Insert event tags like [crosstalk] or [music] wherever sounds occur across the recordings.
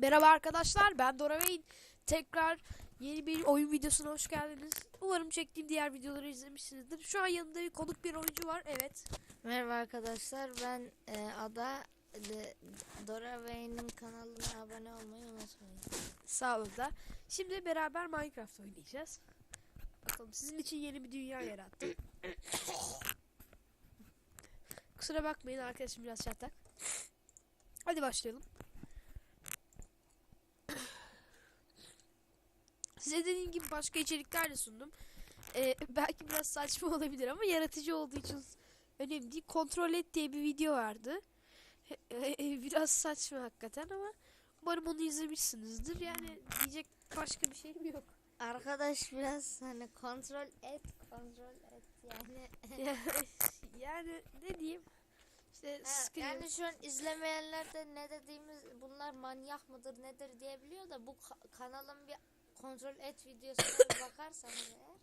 Merhaba arkadaşlar ben Dora Bey. Tekrar yeni bir oyun videosuna hoş geldiniz. Umarım çektiğim diğer videoları izlemişsinizdir. Şu an yanımda bir konuk bir oyuncu var. Evet. Merhaba arkadaşlar ben e, Ada de, Dora Bey'in kanalına abone olmayı unutmayın. Sağ olun da. Şimdi beraber Minecraft oynayacağız. Bakalım sizin için yeni bir dünya yarattım. Kusura bakmayın arkadaşım biraz çatlak. Hadi başlayalım. Size dediğim gibi başka içerikler de sundum. Ee, [laughs] belki biraz saçma olabilir ama yaratıcı olduğu için önemli değil. Kontrol et diye bir video vardı. biraz saçma hakikaten ama umarım onu izlemişsinizdir. Yani diyecek başka bir şeyim yok. Arkadaş biraz hani kontrol et kontrol et yani. [laughs] yani ne diyeyim? İşte Ha, yani şu an izlemeyenler de ne dediğimiz bunlar manyak mıdır nedir diyebiliyor da bu ka- kanalın bir kontrol et videosuna bakarsanız eğer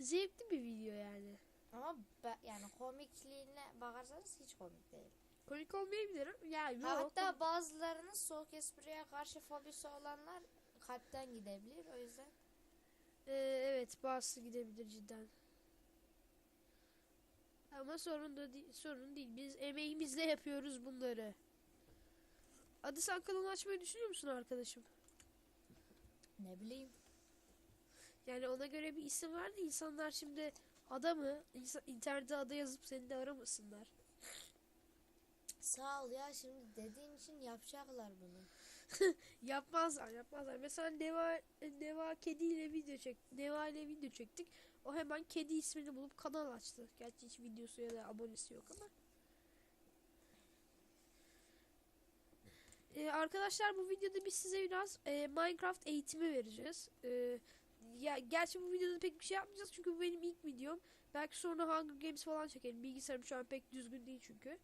Zevkli bir video yani. ama yani komikliğine bakarsanız hiç komik değil. Komik olmayabilir. Ya yok. Ha, hatta bazılarının soğuk espriye karşı fobisi olanlar kalpten gidebilir. O yüzden Ee, evet bazısı gidebilir cidden. Ama sorun da değil, sorun değil. Biz emeğimizle yapıyoruz bunları. Adı sen kanal açmayı düşünüyor musun arkadaşım? Ne bileyim. Yani ona göre bir isim var da insanlar şimdi ada mı? İnsan, internette ada yazıp seni de aramasınlar. Sağ ol ya şimdi dediğin için yapacaklar bunu. [laughs] Yapmazlar yapmazlar. Mesela Neva, Neva kediyle video çek Neva ile video çektik. O hemen kedi ismini bulup kanal açtı. Gerçi hiç videosu ya da abonesi yok ama. Ee, arkadaşlar bu videoda biz size biraz e, Minecraft eğitimi vereceğiz. Ee, ya gerçi bu videoda pek bir şey yapmayacağız çünkü bu benim ilk videom. Belki sonra Hunger Games falan çekelim. Bilgisayarım şu an pek düzgün değil çünkü.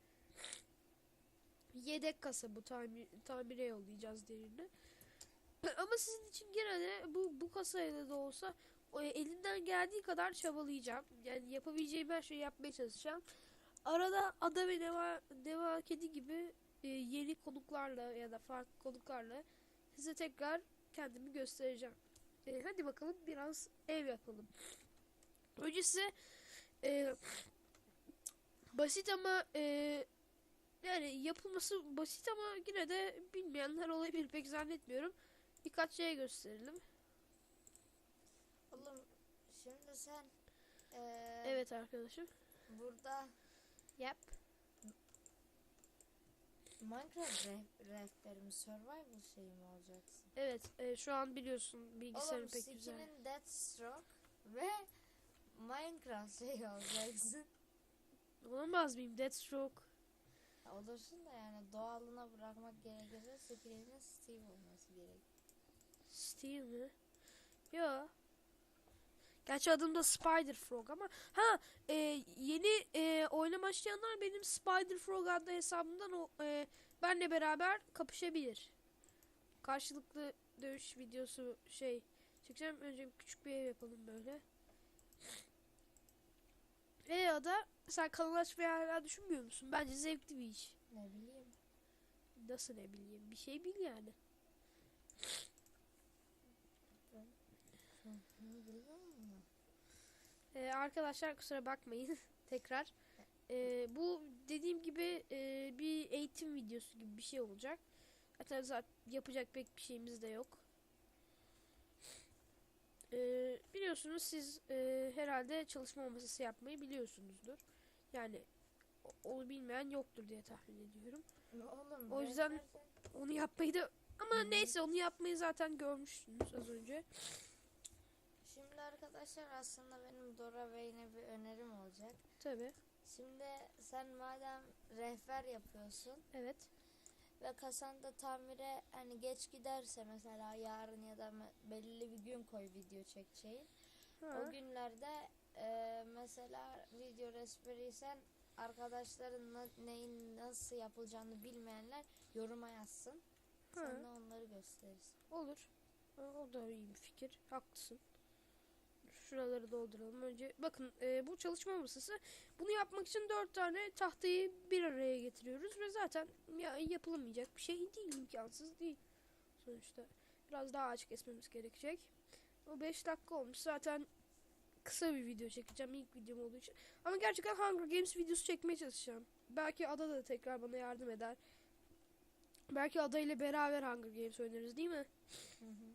Yedek kasa bu tamir, tamire yollayacağız derine. [clears throat] Ama sizin için gene bu bu kasayla da olsa e, elinden geldiği kadar çabalayacağım. Yani yapabileceğim her şeyi yapmaya çalışacağım. Arada ada ve deva, deva kedi gibi e, konuklarla ya da farklı konuklarla size tekrar kendimi göstereceğim. E, hadi bakalım biraz ev yapalım. Önce size e, basit ama e, yani yapılması basit ama yine de bilmeyenler olabilir pek zannetmiyorum. Birkaç şey gösterelim. Oğlum şimdi sen eee, Evet arkadaşım. burada Yap. Minecraft reh- rehberi mi survival şeyi mi olacaksın? Evet e, şu an biliyorsun bilgisayarım Oğlum pek güzel. skinin Deathstroke ve Minecraft şeyi olacaksın. Olamaz mıyım? Deathstroke. Olursun da yani doğalına bırakmak gerekirse skinin Steve olması gerek. Steve mi? Yo. Gerçi adım da Spider Frog ama ha e, yeni e, oyuna başlayanlar benim Spider Frog adlı hesabımdan o e, benle beraber kapışabilir. Karşılıklı dövüş videosu şey çekeceğim. Önce küçük bir ev yapalım böyle. E ya da sen kanal açmayı hala düşünmüyor musun? Bence zevkli bir iş. Ne bileyim. Nasıl ne bileyim bir şey bil yani. Ee, arkadaşlar kusura bakmayın [laughs] tekrar. Ee, bu dediğim gibi e, bir eğitim videosu gibi bir şey olacak. Zaten, zaten yapacak pek bir şeyimiz de yok. Ee, biliyorsunuz siz e, herhalde çalışma masası yapmayı biliyorsunuzdur. Yani onu bilmeyen yoktur diye tahmin ediyorum. Oğlum O yüzden- Onu yapmayı da ama Hı hı. neyse onu yapmayı zaten görmüştünüz az önce. Şimdi arkadaşlar aslında benim Dora Bey'ine bir önerim olacak. Tabi. Şimdi sen madem rehber yapıyorsun Evet. ve kasanda tamire hani geç giderse mesela yarın ya da belirli bir gün koy video çekeceğin. Ha. O günlerde e, mesela video rehberiysen arkadaşların na- neyin nasıl yapılacağını bilmeyenler yoruma yazsın. Ha. Sen de onları gösterirsin. Olur. O da iyi bir fikir. Haklısın. Şuraları dolduralım. Önce bakın e, bu çalışma masası. Bunu yapmak için dört tane tahtayı bir araya getiriyoruz ve zaten ya, yapılamayacak bir şey değil, imkansız değil. Sonuçta biraz daha ağaç kesmemiz gerekecek. O 5 dakika olmuş. Zaten kısa bir video çekeceğim ilk videom olduğu için. Ama gerçekten Hunger Games videosu çekmeye çalışacağım. Belki Ada da tekrar bana yardım eder. Belki Ada ile beraber Hunger Games oynarız değil mi? Hı hı.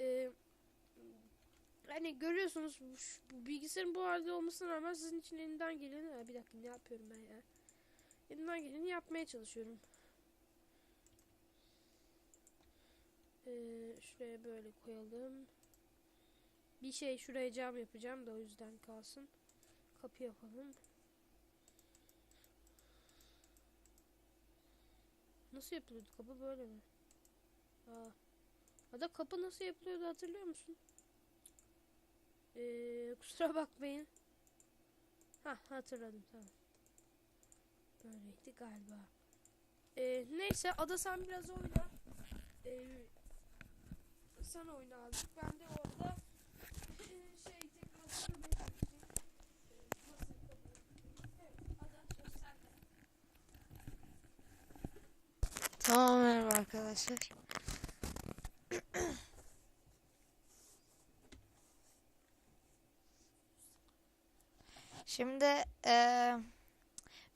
Ee, hani görüyorsunuz bu, bilgisayarın bu halde olmasına rağmen sizin için elimden geleni bir dakika ne yapıyorum ben ya? Elimden geleni yapmaya çalışıyorum. Ee, şuraya böyle koyalım. Bir şey şuraya cam yapacağım da o yüzden kalsın. Kapı yapalım. Nasıl yapılıyordu? Kapı böyle mi? Aa. Ada kapı nasıl yapılıyordu hatırlıyor musun? Ee, kusura bakmayın. Ha hatırladım tamam. Böyleydi galiba. Ee, neyse Ada sen biraz oyna. Ee, sen oyna abi. Ben de orada [laughs] şey tekrar. Tamam merhaba arkadaşlar. Şimdi eee,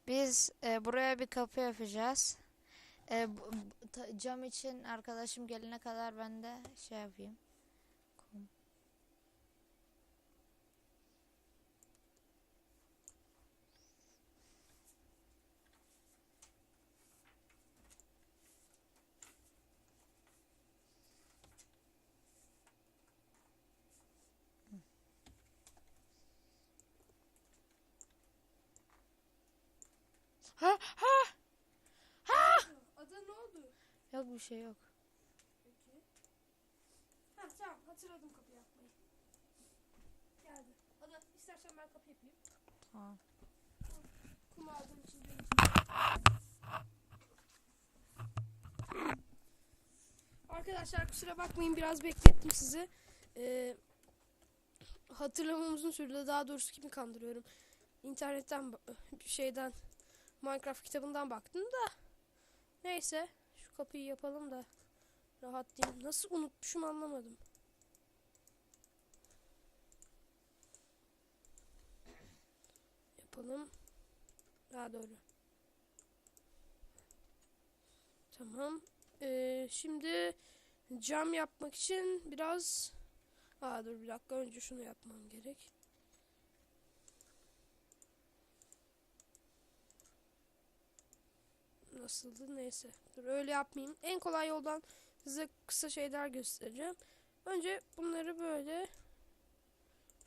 biz eee, buraya bir kapı yapacağız. Ta- cam için arkadaşım gelene kadar ben de şey yapayım. Yok bir şey yok. Peki. Ha tamam hatırladım kapı yapmayı. Geldi. Ada istersen ben kapı yapayım. Tamam. Kum aldığım için benim Arkadaşlar kusura bakmayın biraz beklettim sizi. Ee, hatırlamam uzun sürdü. Daha doğrusu kimi kandırıyorum. İnternetten şeyden Minecraft kitabından baktım da. Neyse kapıyı yapalım da rahatlayayım. Nasıl unutmuşum anlamadım. Yapalım. Daha doğru. Tamam. Ee, şimdi cam yapmak için biraz... Aa dur bir dakika önce şunu yapmam gerek. Nasıldı neyse. Dur öyle yapmayayım. En kolay yoldan size kısa şeyler göstereceğim. Önce bunları böyle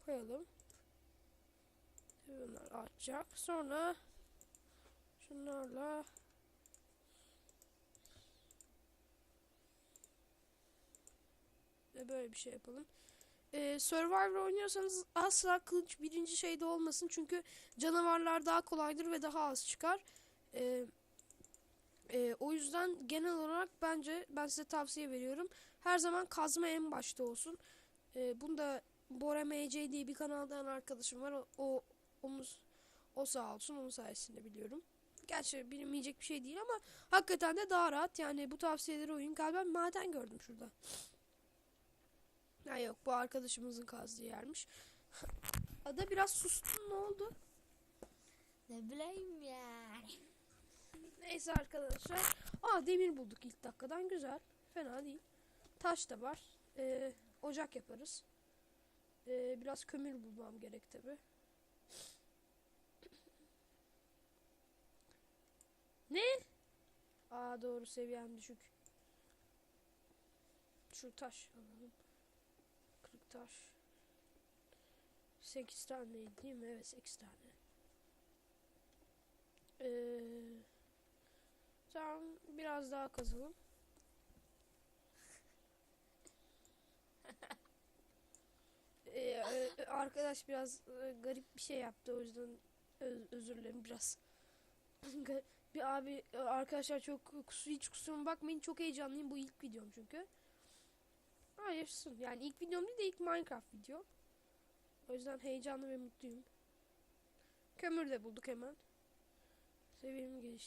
koyalım. Bunlar artacak. Sonra şunlarla ve böyle bir şey yapalım. Ee, Survivor oynuyorsanız asla kılıç birinci şeyde olmasın çünkü canavarlar daha kolaydır ve daha az çıkar. Ee, e, o yüzden genel olarak bence ben size tavsiye veriyorum. Her zaman kazma en başta olsun. Ee, bunu da Bora MC diye bir kanaldan arkadaşım var. O, o omuz o sağ olsun onun sayesinde biliyorum. Gerçi bilinmeyecek bir şey değil ama hakikaten de daha rahat. Yani bu tavsiyeleri oyun galiba maden gördüm şurada. Ha yok bu arkadaşımızın kazdığı yermiş. Ada biraz sustun ne oldu? Ne bileyim ya. Neyse arkadaşlar. Aa demir bulduk ilk dakikadan güzel. Fena değil. Taş da var. Ee, ocak yaparız. Ee, biraz kömür bulmam gerek tabi. Ne? Aa doğru seviyem düşük. Şu taş alalım. Kırık taş. 8 tane değil mi? Evet 8 tane. Ee, tamam biraz daha kazalım. [laughs] Ee, e, arkadaş biraz e, garip bir şey yaptı o yüzden ö- özür dilerim biraz. [laughs] Bir abi e, arkadaşlar çok kus- hiç kusuruma bakmayın çok heyecanlıyım bu ilk videom çünkü. Hayırsın. Yani ilk videom değil de ilk Minecraft video. O yüzden heyecanlı ve mutluyum. Kömür de bulduk hemen. Seviyemi geliştirdim.